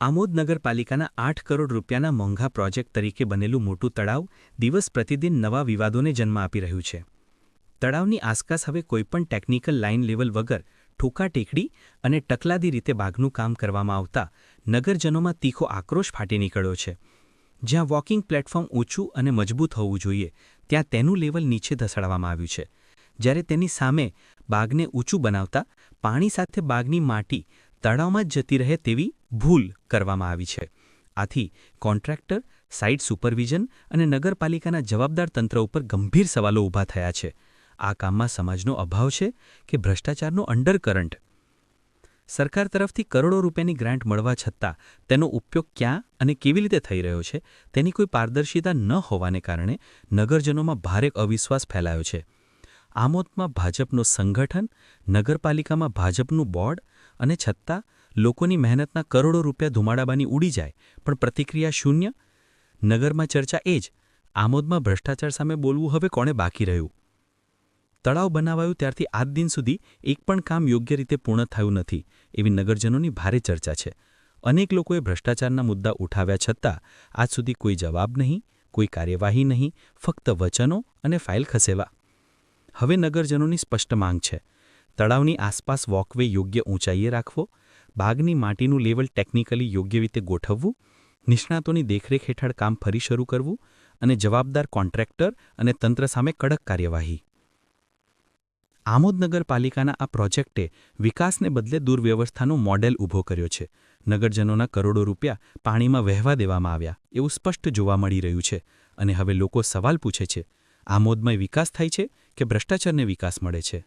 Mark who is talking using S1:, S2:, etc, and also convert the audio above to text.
S1: આમોદ નગરપાલિકાના આઠ કરોડ રૂપિયાના મોંઘા પ્રોજેક્ટ તરીકે બનેલું મોટું તળાવ દિવસ પ્રતિદિન નવા વિવાદોને જન્મ આપી રહ્યું છે. તળાવની આસપાસ હવે કોઈપણ ટેકનિકલ લાઇન લેવલ વગર ઠોકા ટેકડી અને ટકલાદી રીતે બાગનું કામ કરવામાં આવતા નગરજનોમાં તીખો આક્રોશ ફાટી નીકળ્યો છે. જ્યાં વોકિંગ પ્લેટફોર્મ ઊંચું અને મજબૂત હોવું જોઈએ, ત્યાં તેનું લેવલ નીચે ધસાડવામાં આવ્યું છે. જ્યારે તેની સામે બાગને ઊંચું બનાવતા પાણી સાથે બાગની માટી તળાવમાં જ જતી રહે તેવી ભૂલ કરવામાં આવી છે. આથી કોન્ટ્રાક્ટર, સાઇટ સુપરવિઝન અને નગરપાલિકાના જવાબદાર તંત્ર ઉપર ગંભીર સવાલો ઊભા થયા છે. આ કામમાં સમાજનો અભાવ છે કે ભ્રષ્ટાચારનો અંડરકરન્ટ. સરકાર તરફથી કરોડો રૂપિયાની ગ્રાન્ટ મળવા છતાં તેનો ઉપયોગ ક્યાં અને કેવી રીતે થઈ રહ્યો છે તેની કોઈ પારદર્શિતા ન હોવાને કારણે નગરજનોમાં ભારે અવિશ્વાસ ફેલાયો છે. આમોદમાં ભાજપનું સંગઠન, નગરપાલિકામાં ભાજપનું બોર્ડ અને છતાં લોકોની મહેનતના કરોડો રૂપિયા ધુમાડાબાની ઉડી જાય, પણ પ્રતિક્રિયા શૂન્ય? નગરમાં ચર્ચા એ જ, આમોદમાં ભ્રષ્ટાચાર સામે બોલવું હવે કોણે બાકી રહ્યું? તળાવ બનાવાયું ત્યારથી આજ દિન સુધી એક પણ કામ યોગ્ય રીતે પૂર્ણ થયું નથી, એવી નગરજનોની ભારે ચર્ચા છે. અનેક લોકોએ ભ્રષ્ટાચારના મુદ્દા ઉઠાવ્યા છતાં આજ સુધી કોઈ જવાબ નહીં, કોઈ કાર્યવાહી નહીં, ફક્ત વચનો અને ફાઇલ ખસેવા. હવે નગરજનોની સ્પષ્ટ માંગ છે. તળાવની આસપાસ વોકવે યોગ્ય ઊંચાઈએ રાખવો, બાગની માટીનું લેવલ ટેકનિકલી યોગ્ય રીતે ગોઠવવું, નિષ્ણાતોની દેખરેખ હેઠળ કામ ફરી શરૂ કરવું અને જવાબદાર કોન્ટ્રાક્ટર અને તંત્ર સામે કડક કાર્યવાહી. આમોદ નગરપાલિકાના આ પ્રોજેક્ટે વિકાસને બદલે દુર્વ્યવસ્થાનો મોડેલ ઊભો કર્યો છે. નગરજનોના કરોડો રૂપિયા પાણીમાં વહેવા દેવામાં આવ્યા, એવું સ્પષ્ટ જોવા મળી રહ્યું છે અને હવે લોકો સવાલ પૂછે છે, આમોદમાં વિકાસ થાય છે કે ભ્રષ્ટાચારને વિકાસ મળે છે?